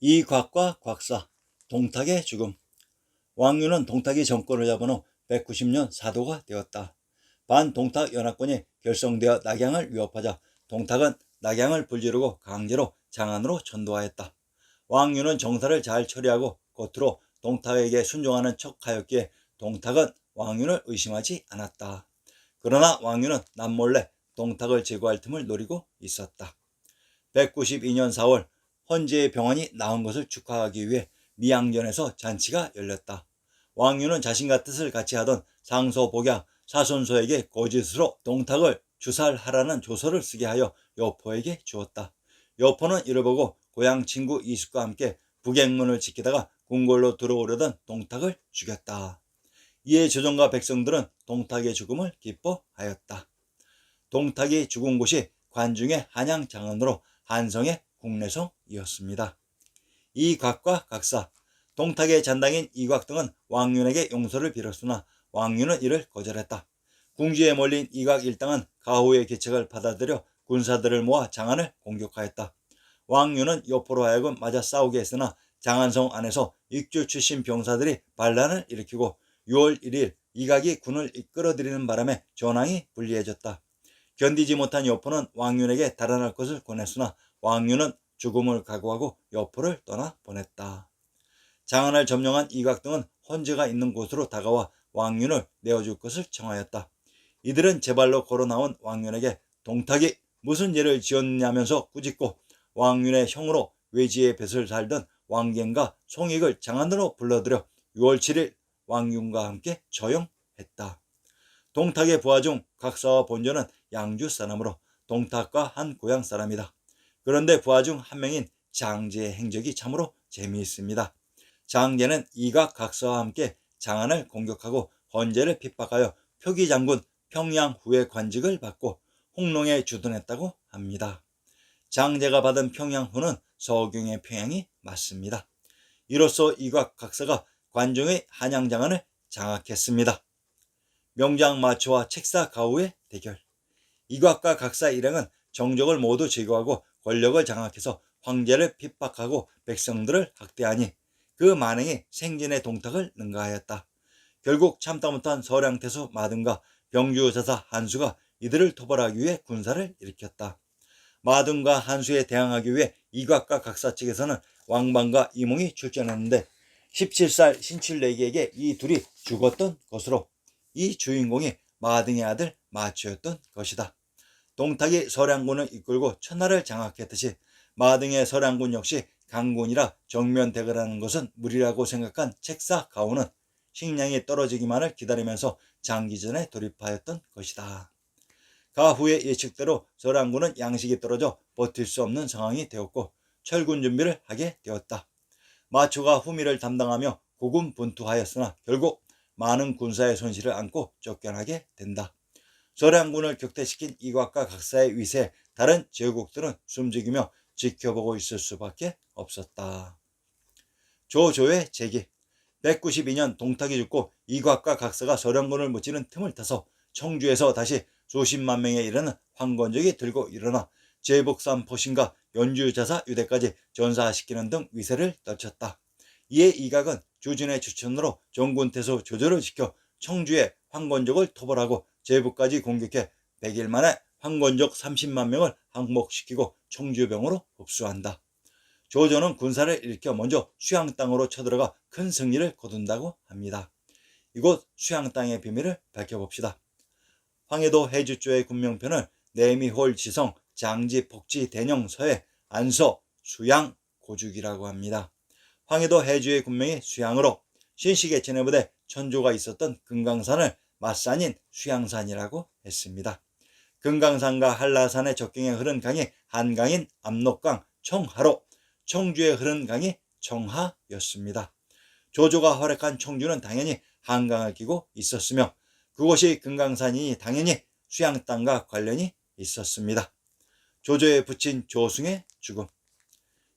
이곽과 곽사, 동탁의 죽음. 왕유는 동탁이 정권을 잡은 후 190년 사도가 되었다. 반동탁 연합군이 결성되어 낙양을 위협하자 동탁은 낙양을 불지르고 강제로 장안으로 전도하였다. 왕유는 정사를 잘 처리하고 겉으로 동탁에게 순종하는 척하였기에 동탁은 왕유를 의심하지 않았다. 그러나 왕유는 남몰래 동탁을 제거할 틈을 노리고 있었다. 192년 4월 헌재의 병원이 나온 것을 축하하기 위해 미양전에서 잔치가 열렸다. 왕유는 자신과 뜻을 같이 하던 상소 복약 사손소에게 거짓으로 동탁을 주살하라는 조서를 쓰게 하여 여포에게 주었다. 여포는 이를 보고 고향 친구 이숙과 함께 북행문을 지키다가 궁궐로 들어오려던 동탁을 죽였다. 이에 조정과 백성들은 동탁의 죽음을 기뻐하였다. 동탁이 죽은 곳이 관중의 한양 장안으로 한성의 국내성이었습니다. 이곽과 각사, 동탁의 잔당인 이곽 등은 왕윤에게 용서를 빌었으나 왕윤은 이를 거절했다. 궁지에 몰린 이곽 일당은 가후의 계책을 받아들여 군사들을 모아 장안을 공격하였다. 왕윤은 여포로 하여금 맞아 싸우게 했으나 장안성 안에서 익주 출신 병사들이 반란을 일으키고 6월 1일 이각이 군을 이끌어들이는 바람에 전황이 불리해졌다. 견디지 못한 여포는 왕윤에게 달아날 것을 권했으나 왕윤은 죽음을 각오하고 여포를 떠나 보냈다. 장안을 점령한 이각 등은 헌재가 있는 곳으로 다가와 왕윤을 내어줄 것을 청하였다. 이들은 제발로 걸어 나온 왕윤에게 동탁이 무슨 죄를 지었냐면서 꾸짖고 왕윤의 형으로 외지의 뱃을 살던 왕갱과 송익을 장안으로 불러들여 6월 7일 왕윤과 함께 처형했다. 동탁의 부하 중 각사와 본전은 양주 사람으로 동탁과 한 고향 사람이다. 그런데 부하 중 한 명인 장제의 행적이 참으로 재미있습니다. 장제는 이각 각사와 함께 장안을 공격하고 헌재를 핍박하여 표기 장군 평양 후의 관직을 받고 홍롱에 주둔했다고 합니다. 장제가 받은 평양 후는 서경의 평양이 맞습니다. 이로써 이각 각사가 관중의 한양장안을 장악했습니다. 명장 마초와 책사 가우의 대결. 이곽과 각사 일행은 정적을 모두 제거하고 권력을 장악해서 황제를 핍박하고 백성들을 학대하니 그 만행이 생진의 동탁을 능가하였다. 결국 참다 못한 서량태수 마등과 병주저사 한수가 이들을 토벌하기 위해 군사를 일으켰다. 마등과 한수에 대항하기 위해 이곽과 각사 측에서는 왕방과 이몽이 출전했는데 17살 신칠내기에게 이 둘이 죽었던 것으로 이 주인공이 마등의 아들 마초였던 것이다. 동탁이 서량군을 이끌고 천하를 장악했듯이 마등의 서량군 역시 강군이라 정면 대결하는 것은 무리라고 생각한 책사 가오는 식량이 떨어지기만을 기다리면서 장기전에 돌입하였던 것이다. 가후의 예측대로 서량군은 양식이 떨어져 버틸 수 없는 상황이 되었고 철군 준비를 하게 되었다. 마초가 후미를 담당하며 고군분투하였으나 결국 많은 군사의 손실을 안고 쫓겨나게 된다. 서량군을 격퇴시킨 이곽과 각사의 위세 다른 제국들은 숨죽이며 지켜보고 있을 수밖에 없었다. 조조의 제기 192년 동탁이 죽고 이곽과 각사가 서량군을 묻히는 틈을 타서 청주에서 다시 수십만 명에 이르는 황건적이 들고 일어나 제복산 포신과 연주자사 유대까지 전사시키는 등 위세를 떨쳤다. 이에 이각은 주진의 추천으로 정군태소 조조를 지켜 청주의 황건적을 토벌하고 제부까지 공격해 100일 만에 황건적 30만 명을 항복시키고 청주병으로 흡수한다. 조조는 군사를 일으켜 먼저 수양 땅으로 쳐들어가 큰 승리를 거둔다고 합니다. 이곳 수양 땅의 비밀을 밝혀봅시다. 황해도 해주조의 군명편을 내미홀 지성 장지 폭지 대령 서해 안서 수양 고죽이라고 합니다. 황해도 해주의 군명이 수양으로 신식의 체내부대 천조가 있었던 금강산을 맞산인 수양산이라고 했습니다. 금강산과 한라산의 적경에 흐른 강이 한강인 압록강 청하로 청주에 흐른 강이 청하였습니다. 조조가 활약한 청주는 당연히 한강을 끼고 있었으며 그곳이 금강산이니 당연히 수양 땅과 관련이 있었습니다. 조조의 부친 조승의 죽음.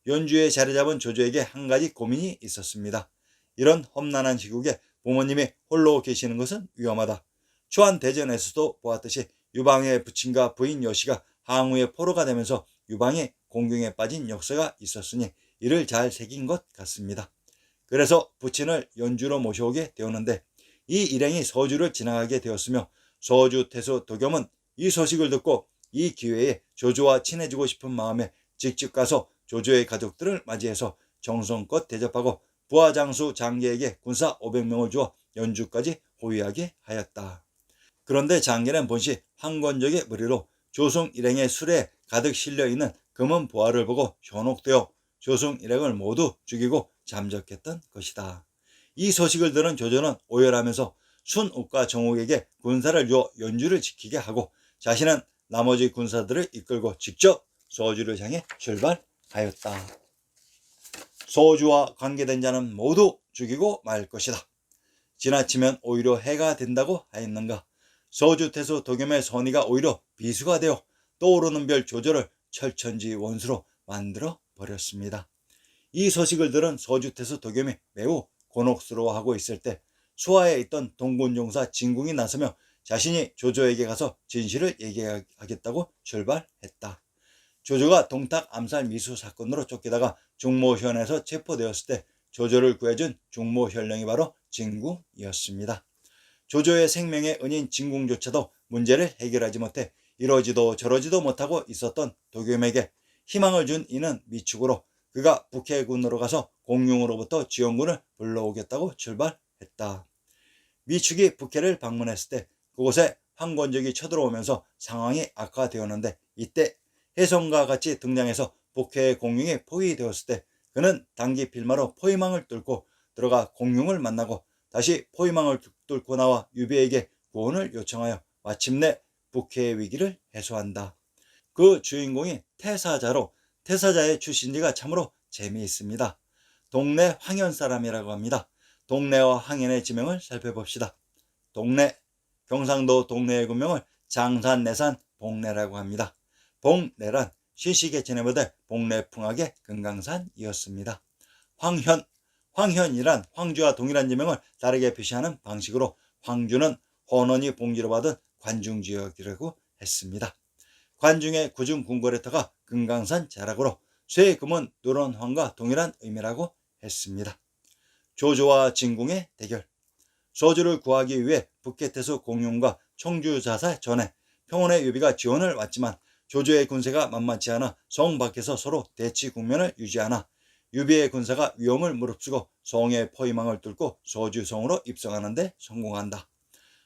연주에 자리 잡은 조조에게 한 가지 고민이 있었습니다. 이런 험난한 시국에 부모님이 홀로 계시는 것은 위험하다. 초안 대전에서도 보았듯이 유방의 부친과 부인 여시가 항우의 포로가 되면서 유방이 공경에 빠진 역사가 있었으니 이를 잘 새긴 것 같습니다. 그래서 부친을 연주로 모셔오게 되었는데 이 일행이 서주를 지나가게 되었으며 서주 태수 도겸은 이 소식을 듣고 이 기회에 조조와 친해지고 싶은 마음에 직접 가서 조조의 가족들을 맞이해서 정성껏 대접하고 부하장수 장계에게 군사 500명을 주어 연주까지 호위하게 하였다. 그런데 장계는 본시 황건적의 무리로 조승 일행의 술에 가득 실려 있는 금은 보화를 보고 현혹되어 조승 일행을 모두 죽이고 잠적했던 것이다. 이 소식을 들은 조조는 오열하면서 순옥과 정옥에게 군사를 주어 연주를 지키게 하고 자신은 나머지 군사들을 이끌고 직접 소주를 향해 출발하였다. 소주와 관계된 자는 모두 죽이고 말 것이다. 지나치면 오히려 해가 된다고 하였는가. 소주 태수 도겸의 선의가 오히려 비수가 되어 떠오르는 별 조조를 철천지 원수로 만들어 버렸습니다. 이 소식을 들은 소주태수 도겸이 매우 곤혹스러워하고 있을 때 수하에 있던 동군종사 진궁이 나서며 자신이 조조에게 가서 진실을 얘기하겠다고 출발했다. 조조가 동탁 암살 미수 사건으로 쫓기다가 중모현에서 체포되었을 때 조조를 구해준 중모현령이 바로 진궁이었습니다. 조조의 생명의 은인 진궁조차도 문제를 해결하지 못해 이러지도 저러지도 못하고 있었던 도겸에게 희망을 준 이는 미축으로 그가 북해군으로 가서 공룡으로부터 지원군을 불러오겠다고 출발했다. 미축이 북해를 방문했을 때 그곳에 황건적이 쳐들어오면서 상황이 악화되었는데 이때 혜성과 같이 등장해서 북해의 공룡이 포위되었을 때 그는 단기 필마로 포위망을 뚫고 들어가 공룡을 만나고 다시 포위망을 뚫고 나와 유비에게 구원을 요청하여 마침내 북해의 위기를 해소한다. 그 주인공이 태사자로 태사자의 출신지가 참으로 재미있습니다. 동네 황현 사람이라고 합니다. 동네와 황현의 지명을 살펴봅시다. 동네, 경상도 동네의 구명을 장산, 내산, 봉내라고 합니다. 봉내란 시식의 지내보다 봉내풍악의 금강산이었습니다. 황현, 황현이란 황주와 동일한 지명을 다르게 표시하는 방식으로 황주는 헌원이 봉지로 받은 관중지역이라고 했습니다. 관중의 구중 궁궐에다가 금강산 자락으로 쇠, 금은 누런 황과 동일한 의미라고 했습니다. 조조와 진궁의 대결 소주를 구하기 위해 북계태수 공룡과 청주 자사 전에 평원의 유비가 지원을 왔지만 조조의 군세가 만만치 않아 성 밖에서 서로 대치 국면을 유지하나 유비의 군사가 위험을 무릅쓰고 성의 포위망을 뚫고 소주성으로 입성하는 데 성공한다.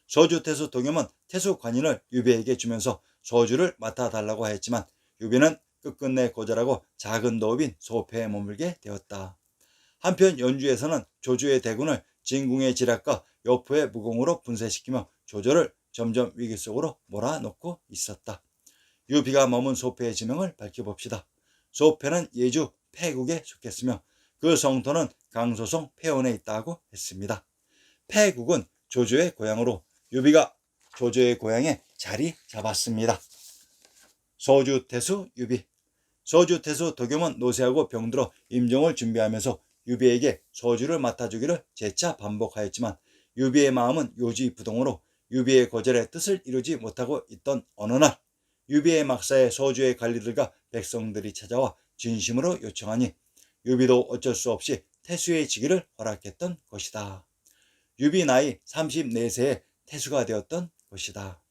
소주 태수 동염은 태수 관인을 유비에게 주면서 소주를 맡아달라고 했지만 유비는 끝끝내 거절하고 작은 도읍인 소패에 머물게 되었다. 한편 연주에서는 조주의 대군을 진궁의 지략과 여포의 무공으로 분쇄시키며 조조를 점점 위기 속으로 몰아넣고 있었다. 유비가 머문 소패의 지명을 밝혀봅시다. 소패는 예주 폐국에 속했으며 그 성토는 강소성 폐원에 있다고 했습니다. 폐국은 조조의 고향으로 유비가 조조의 고향에 자리 잡았습니다. 소주 태수 유비 소주 태수 도겸은 노쇠하고 병들어 임종을 준비하면서 유비에게 소주를 맡아주기를 재차 반복하였지만 유비의 마음은 요지부동으로 유비의 거절에 뜻을 이루지 못하고 있던 어느 날 유비의 막사에 소주의 관리들과 백성들이 찾아와 진심으로 요청하니 유비도 어쩔 수 없이 태수의 지기를 허락했던 것이다. 유비 나이 34세에 태수가 되었던 것이다.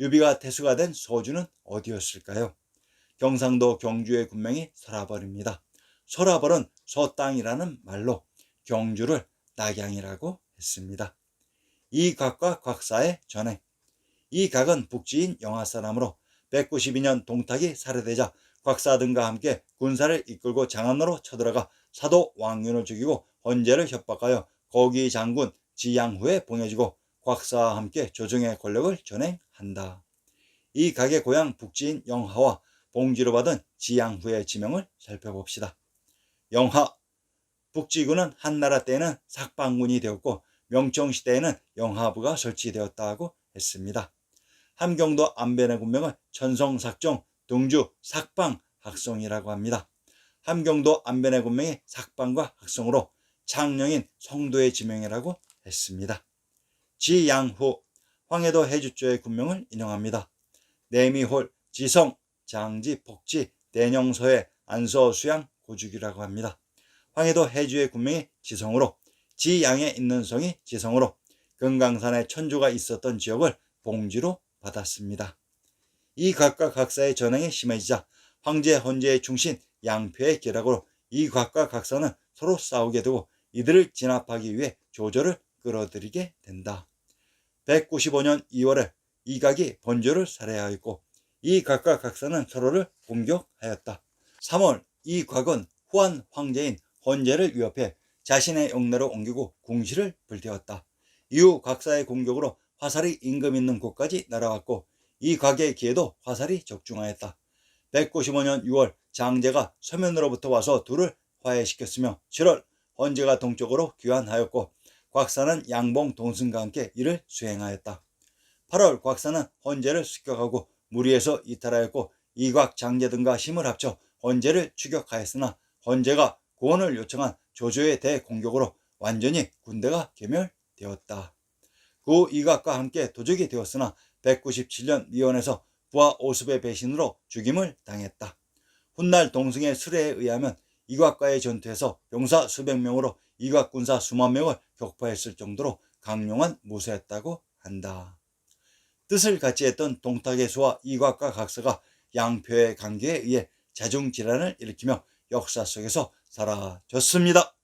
유비가 태수가 된 소주는 어디였을까요? 경상도 경주의 군명이 설아벌입니다. 설아벌은 소땅이라는 말로 경주를 낙양이라고 했습니다. 이 각과 곽사의 전행. 이 각은 북지인 영하 사람으로 192년 동탁이 살해되자 곽사 등과 함께 군사를 이끌고 장안으로 쳐들어가 사도 왕윤을 죽이고 헌재를 협박하여 거기 장군 지양후에 보내주고 곽사와 함께 조정의 권력을 전행한다. 이 각의 고향 북지인 영하와 봉지로 받은 지양후의 지명을 살펴봅시다. 영하 북지군은 한나라 때에는 삭방군이 되었고 명청시대에는 영하부가 설치되었다고 했습니다. 함경도 안배의 군명은 천성삭정 동주 삭방 학성이라고 합니다. 함경도 안배의 군명이 삭방과 학성으로 창령인 성도의 지명이라고 했습니다. 지양후 황해도 해주조의 군명을 인용합니다. 내미홀, 지성, 장지, 복지, 대녕서해, 안서, 수양, 고죽이라고 합니다. 황해도 해주의 군명이 지성으로 지양에 있는 성이 지성으로 금강산에 천주가 있었던 지역을 봉지로 받았습니다. 이 각과 각사의 전행이 심해지자 황제 헌제의 충신 양표의 계략으로 이 각과 각사는 서로 싸우게 되고 이들을 진압하기 위해 조조를 끌어들이게 된다. 195년 2월에 이각이 번조를 살해하였고 이 각과 각사는 서로를 공격하였다. 3월 이 곽은 후한 황제인 헌제를 위협해 자신의 영내로 옮기고 궁시를 불태웠다. 이후 각사의 공격으로 화살이 임금 있는 곳까지 날아왔고 이 곽의 기에도 화살이 적중하였다. 195년 6월 장제가 서면으로부터 와서 둘을 화해시켰으며 7월 헌제가 동쪽으로 귀환하였고 곽사는 양봉 동승과 함께 이를 수행하였다. 8월 곽사는 헌제를 습격하고 무리에서 이탈하였고 이곽 장제 등과 힘을 합쳐 헌제를 추격하였으나 헌제가 구원을 요청한 조조의 대공격으로 완전히 군대가 괴멸되었다. 그후 이각과 함께 도적이 되었으나 197년 미원에서 부하 오습의 배신으로 죽임을 당했다. 훗날 동승의 수레에 의하면 이곽과의 전투에서 병사 수백 명으로 이곽 군사 수만 명을 격파했을 정도로 강용한 무쇠였다고 한다. 뜻을 같이 했던 동탁의 수와 이곽과 각서가 양표의 관계에 의해 자중질환을 일으키며 역사 속에서 사라졌습니다.